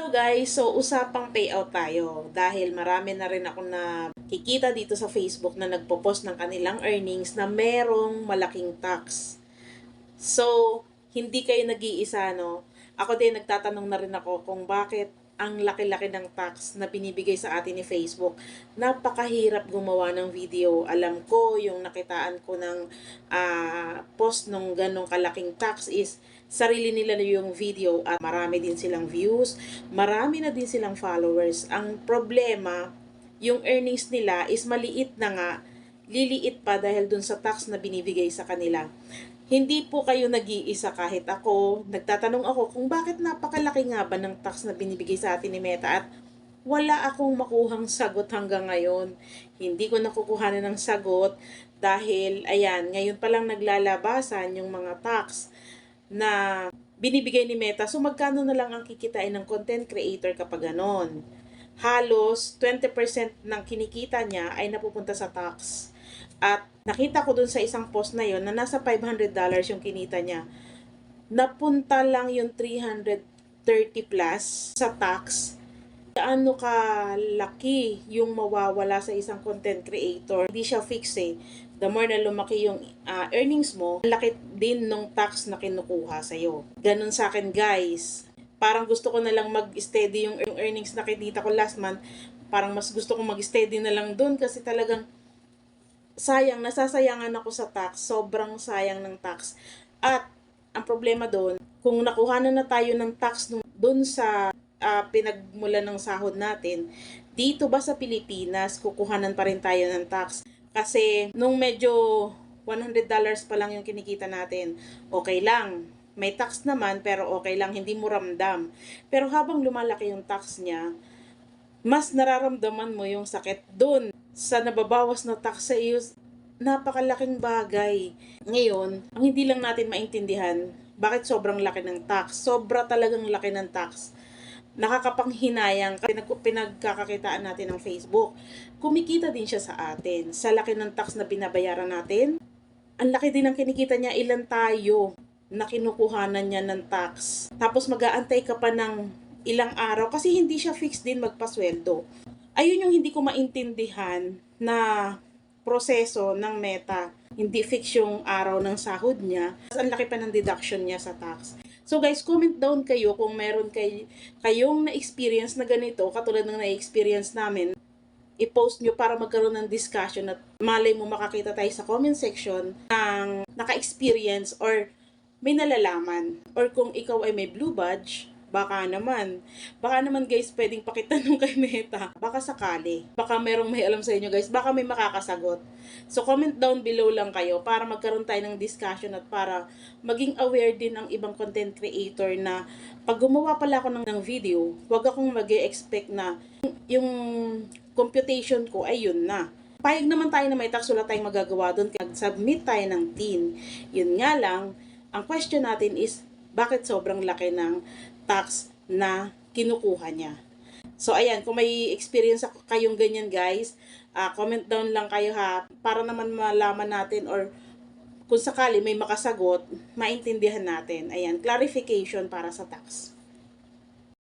Hello guys, so usapang payout tayo dahil marami na rin ako na kikita dito sa Facebook na nagpo-post ng kanilang earnings na merong malaking tax. So, hindi kayo nag-iisa, no? Ako din, nagtatanong na rin ako kung bakit ang laki-laki ng tax na binibigay sa atin ni Facebook. Napakahirap gumawa ng video. Alam ko, yung nakitaan ko ng ah, post nung ganong kalaking tax is sarili nila na yung video at marami din silang views, marami na din silang followers. Ang problema, yung earnings nila is maliit na nga, liliit pa dahil dun sa tax na binibigay sa kanila. Hindi po kayo nag-iisa kahit ako. Nagtatanong ako kung bakit napakalaki nga ba ng tax na binibigay sa atin ni Meta at wala akong makuhang sagot hanggang ngayon. Hindi ko nakukuhanan ng sagot dahil, ayan, ngayon pa lang naglalabasan yung mga tax na binibigay ni Meta. So, magkano na lang ang kikitain ng content creator kapag ganon? Halos 20% ng kinikita niya ay napupunta sa tax. At nakita ko dun sa isang post na yon na nasa $500 yung kinita niya. Napunta lang yung 330 plus sa tax. Gaano ka laki yung mawawala sa isang content creator. Hindi siya fix eh. The more na lumaki yung ah, earnings mo, laki din nung tax na kinukuha sa'yo. Ganun sa akin guys. Parang gusto ko na lang mag-steady yung, yung earnings na kinita ko last month. Parang mas gusto ko mag-steady na lang dun kasi talagang sayang, nasasayangan ako sa tax. Sobrang sayang ng tax. At ang problema doon, kung nakuha na na tayo ng tax doon sa ah, pinagmula ng sahod natin, dito ba sa Pilipinas, kukuhanan pa rin tayo ng tax? Kasi nung medyo $100 pa lang yung kinikita natin, okay lang. May tax naman, pero okay lang, hindi mo ramdam. Pero habang lumalaki yung tax niya, mas nararamdaman mo yung sakit doon sa nababawas na tax sa iyo napakalaking bagay. Ngayon, ang hindi lang natin maintindihan, bakit sobrang laki ng tax? Sobra talagang laki ng tax. Nakakapanghinayang pinag pinagkakakitaan natin ng Facebook. Kumikita din siya sa atin. Sa laki ng tax na binabayaran natin, ang laki din ng kinikita niya, ilan tayo na kinukuhanan niya ng tax. Tapos mag-aantay ka pa ng ilang araw kasi hindi siya fixed din magpasweldo. Ayun yung hindi ko maintindihan na proseso ng meta. Hindi fix yung araw ng sahod niya. Ang laki pa ng deduction niya sa tax. So guys, comment down kayo kung meron kay, kayong na-experience na ganito, katulad ng na-experience namin. I-post nyo para magkaroon ng discussion at malay mo makakita tayo sa comment section ng naka-experience or may nalalaman. Or kung ikaw ay may blue badge, baka naman. Baka naman guys, pwedeng pakitanong kay Meta. Baka sakali. Baka merong may alam sa inyo guys. Baka may makakasagot. So comment down below lang kayo para magkaroon tayo ng discussion at para maging aware din ang ibang content creator na pag gumawa pala ako ng, ng video, wag akong mag expect na yung computation ko ay yun na. Payag naman tayo na may tax, wala tayong magagawa doon. Mag-submit tayo ng tin. Yun nga lang, ang question natin is, bakit sobrang laki ng tax na kinukuha niya? So, ayan, kung may experience ako- kayong ganyan, guys, ah, comment down lang kayo ha, para naman malaman natin or kung sakali may makasagot, maintindihan natin. Ayan, clarification para sa tax.